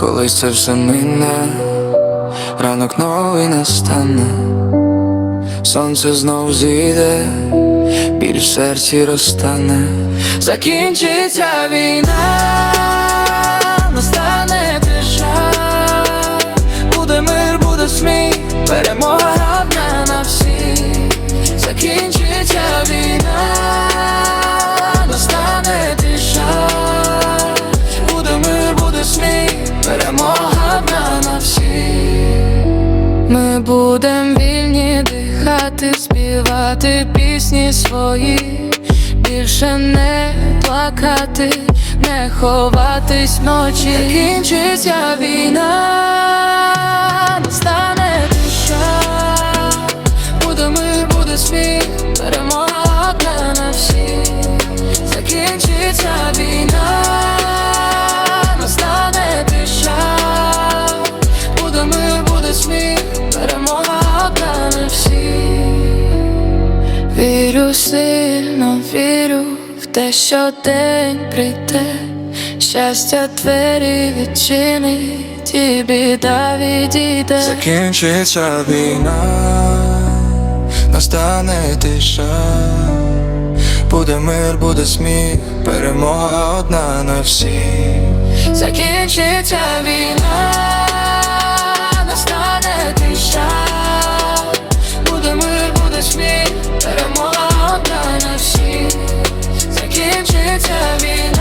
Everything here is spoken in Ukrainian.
Колись це все мине, ранок новий настане, сонце знов зійде, біль в серці розтане, закінчиться війна, Ми будем вільні дихати, співати пісні свої, більше не плакати, не ховатись вночі. Кінчиться війна, Вірю сильно, вірю в те, що день прийде, щастя двері відчинить, і біда відійде. Закінчиться війна, настане тиша, буде мир, буде сміх, перемога одна на всіх. Закінчиться війна, Teletubbies